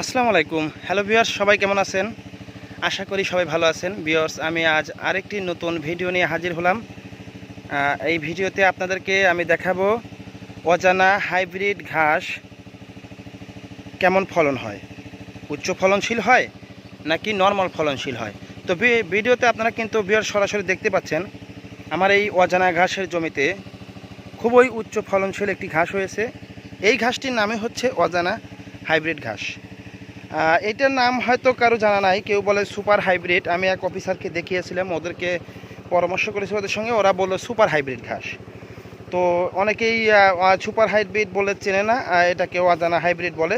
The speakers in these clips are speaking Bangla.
আসসালামু আলাইকুম। হ্যালো ভিউয়ার্স সবাই কেমন আছেন? আশা করি সবাই ভালো আছেন। ভিউয়ার্স আমি আজ আরেকটি নতুন ভিডিও নিয়ে হাজির হলাম। এই ভিডিওতে আপনাদেরকে আমি দেখাবো অজানা হাইব্রিড ঘাস কেমন ফলন হয়? উচ্চ ফলনশীল হয় নাকি নর্মাল ফলনশীল হয়? তো ভিডিওতে আপনারা কিন্তু ভিউয়ার্স সরাসরি দেখতে পাচ্ছেন, আমার এই অজানা ঘাসের জমিতে খুবই উচ্চ ফলনশীল একটি ঘাস হয়েছে। এই ঘাসটির নামে হচ্ছে অজানা হাইব্রিড ঘাস। এটার নাম হয়তো কারও জানা নাই কেউ বলে সুপার হাইব্রিড। আমি এক অফিসারকে দেখিয়েছিলাম ওদেরকে পরামর্শ করেছি ওদের সঙ্গে ওরা বলল সুপার হাইব্রিড ঘাস। তো অনেকেই সুপার হাইব্রিড বলে চেনে না আহ, এটাকে অজানা হাইব্রিড বলে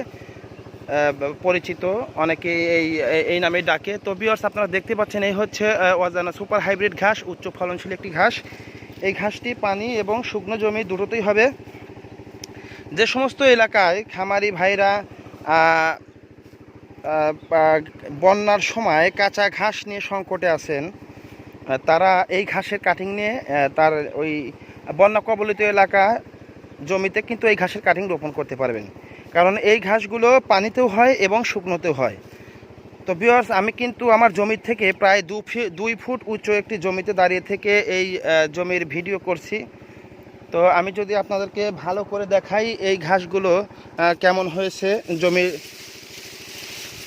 পরিচিত। অনেকে এই এই নামে ডাকে। তো বিয়ার্স আপনারা দেখতে পাচ্ছেন এই হচ্ছে অজানা সুপার হাইব্রিড ঘাস উচ্চ ফলনশীল একটি ঘাস। এই ঘাসটি পানি এবং শুকনো জমি দুটোতেই হবে। যে সমস্ত এলাকায় খামারি ভাইরা বন্যার সময় কাঁচা ঘাস নিয়ে সংকটে আছেন। তারা এই ঘাসের কাটিং নিয়ে তার ওই বন্যা কবলিত এলাকা জমিতে কিন্তু এই ঘাসের কাটিং রোপণ করতে পারবেন। কারণ এই ঘাসগুলো পানিতেও হয় এবং শুকনোতেও হয়। তো বিয়ার্স আমি কিন্তু আমার জমির থেকে প্রায় দু দুই ফুট উচ্চ একটি জমিতে দাঁড়িয়ে থেকে এই জমির ভিডিও করছি। তো আমি যদি আপনাদেরকে ভালো করে দেখাই এই ঘাসগুলো কেমন হয়েছে জমির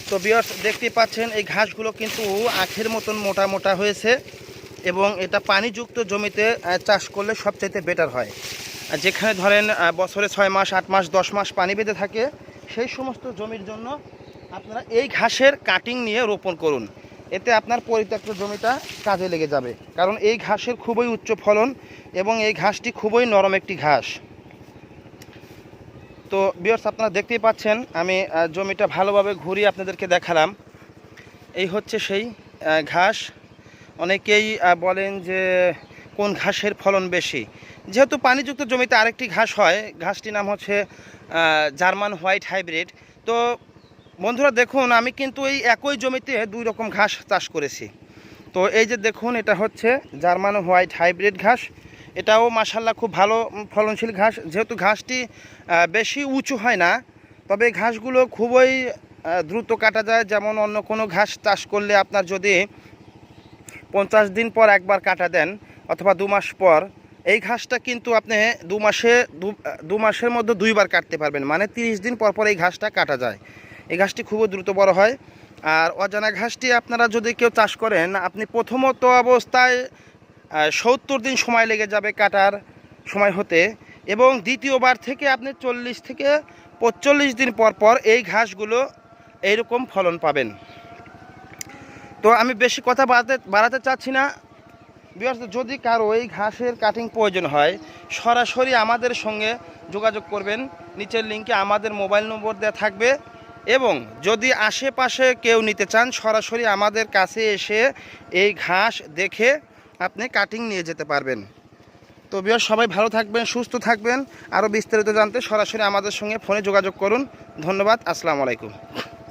তো বিয়ার্স দেখতে পাচ্ছেন, এই ঘাসগুলো কিন্তু আখের মতন মোটা মোটা হয়েছে এবং এটা পানিযুক্ত জমিতে চাষ করলে সবচাইতে বেটার হয়। যেখানে ধরেন বছরে ছয় মাস, আট মাস, দশ মাস পানি বেঁধে থাকে, সেই সমস্ত জমির জন্য আপনারা এই ঘাসের কাটিং নিয়ে রোপণ করুন। এতে আপনার পরিত্যক্ত জমিটা কাজে লেগে যাবে। কারণ এই ঘাসের খুবই উচ্চ ফলন এবং এই ঘাসটি খুবই নরম একটি ঘাস। তো বিয়ার্স আপনারা দেখতেই পাচ্ছেন, আমি জমিটা ভালোভাবে ঘুরিয়ে আপনাদেরকে দেখালাম। এই হচ্ছে সেই ঘাস। অনেকেই বলেন যে, কোন ঘাসের ফলন বেশি? যেহেতু পানিযুক্ত জমিতে আরেকটি ঘাস হয়, ঘাসটির নাম হচ্ছে জার্মান হোয়াইট হাইব্রিড। তো বন্ধুরা, দেখুন, আমি কিন্তু এই একই জমিতে দুই রকম ঘাস চাষ করেছি। তো এই যে দেখুন, এটা হচ্ছে জার্মান হোয়াইট হাইব্রিড ঘাস। এটাও মাসাল্লাহ খুব ভালো ফলনশীল ঘাস। যেহেতু ঘাসটি বেশি উঁচু হয় না, তবে ঘাসগুলো খুবই দ্রুত কাটা যায়। যেমন অন্য কোনো ঘাস চাষ করলে আপনার যদি পঞ্চাশ দিন পর একবার কাটা দেন অথবা দু মাস পর, এই ঘাসটা কিন্তু আপনি দু মাসে দু- মাসের মধ্যে দুইবার কাটতে পারবেন। মানে তিরিশ দিন পর পর এই ঘাসটা কাটা যায়। এই ঘাসটি খুবই দ্রুত বড় হয়। আর অজানা ঘাসটি আপনারা যদি কেউ চাষ করেন, আপনি প্রথমত অবস্থায় সত্তর দিন সময় লেগে যাবে কাটার সময় হতে এবং দ্বিতীয়বার থেকে আপনি চল্লিশ থেকে পঁচল্লিশ দিন পর পর এই ঘাসগুলো এইরকম ফলন পাবেন। তো আমি বেশি কথা বাড়াতে বাড়াতে চাচ্ছি না। বিকজ যদি কারও এই ঘাসের কাটিং প্রয়োজন হয়, সরাসরি আমাদের সঙ্গে যোগাযোগ করবেন। নিচের লিঙ্কে আমাদের মোবাইল নম্বর দেওয়া থাকবে এবং যদি আশেপাশে কেউ নিতে চান, সরাসরি আমাদের কাছে এসে এই ঘাস দেখে আপনি কাটিং নিয়ে যেতে পারবেন। তো বিয়ার সবাই ভালো থাকবেন, সুস্থ থাকবেন। আরও বিস্তারিত জানতে সরাসরি আমাদের সঙ্গে ফোনে যোগাযোগ করুন। ধন্যবাদ, আসসালামু আলাইকুম।